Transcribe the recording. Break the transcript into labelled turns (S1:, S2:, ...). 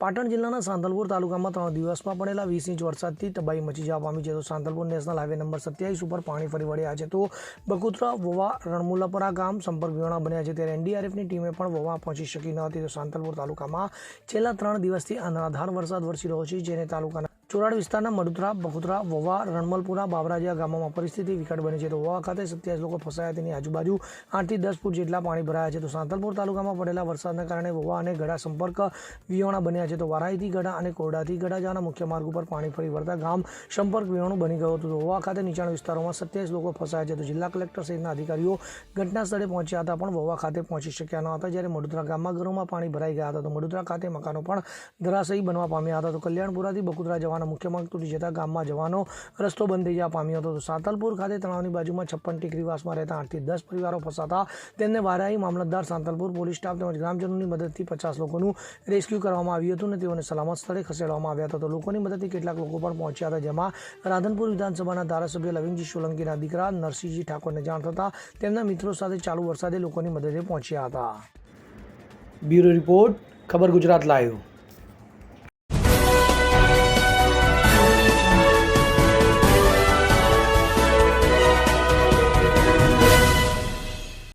S1: પાટણ જિલ્લાના સાંતલપુર તાલુકામાં ત્રણ દિવસમાં પડેલા વીસ ઇંચ વરસાદથી તબાહી મચી જવા પામી છે. તો સાંતલપુર નેશનલ હાઈવે નંબર સત્યાવીસ ઉપર પાણી ફરી વળ્યા છે. તો બકુત્રા વવા રણમુલાપરા ગામ સંપર્ક વિહોણા બન્યા છે. ત્યારે એનડીઆરએફની ટીમે પણ વવા પહોંચી શકી ન હતી. તો સાંતલપુર તાલુકામાં છેલ્લા ત્રણ દિવસથી અનરાધાર વરસાદ વરસી રહ્યો છે, જેને તાલુકાના ચોરાડ વિસ્તારના મડુદરા બકુતરા વવા, રણમલપુરા, બાબરાજીયા ગામોમાં પરિસ્થિતિ વિકટ બની છે. તો વવા ખાતે સત્યાવીસ લોકો ફસાયા, તેની આજુબાજુ આઠથી દસ ફૂટ જેટલા પાણી ભરાયા છે. તો સાંતલપુર તાલુકામાં પડેલા વરસાદના કારણે વવા અને ગઢા સંપર્ક વિહોણા બન્યા છે. તો વારાઈથી ગડા અને કોરડાથી ગઢા જવાના મુખ્ય માર્ગ ઉપર પાણી ફરી વળતા ગામ સંપર્ક વિહોણું બની ગયું હતું. તો વવા ખાતે નીચાણ વિસ્તારોમાં સત્યાવીસ લોકો ફસાયા છે. તો જિલ્લા કલેક્ટર સહિતના અધિકારીઓ ઘટના સ્થળે પહોંચ્યા હતા, પણ વવા ખાતે પહોંચી શક્યા ન હતા. જ્યારે મડુદરા ગામમાં ઘરોમાં પાણી ભરાઈ ગયા હતા, તો મડુદરા ખાતે મકાનો પણ ધરાશયી બનવા પામ્યા હતા. તો કલ્યાણપુરાથી બકુદરા જવાના મુખ્ય માર્ગ તૂટી જતા ગામમાં જવાનો રસ્તો બંધ થઈ જવા પામ્યો હતો. સાંતલપુર ખાતે તળાવની બાજુમાં છપ્પન ટીકરીવાસમાં રહેતા આઠથી દસ પરિવારો ફસાતા તેમને વારાઈ મામલતદાર સાંતલપુર પોલીસ સ્ટાફ તેમજ ગ્રામજનોની મદદથી પચાસ લોકોનું રેસ્ક્યુ કરવામાં આવ્યું હતું અને તેઓને સલામત સ્થળે ખસેડવામાં આવ્યા હતા. તો લોકોની મદદથી કેટલાક લોકો પણ પહોંચ્યા હતા, જેમાં રાધનપુર વિધાનસભાના ધારાસભ્ય લવિંગજી સોલંકીના દીકરા નરસિંહજી ઠાકોરને જાણ થતાં તેમના મિત્રો સાથે ચાલુ વરસાદે લોકોની મદદે પહોંચ્યા હતા. બ્યુરો રિપોર્ટ, ખબર ગુજરાત લાઈવ.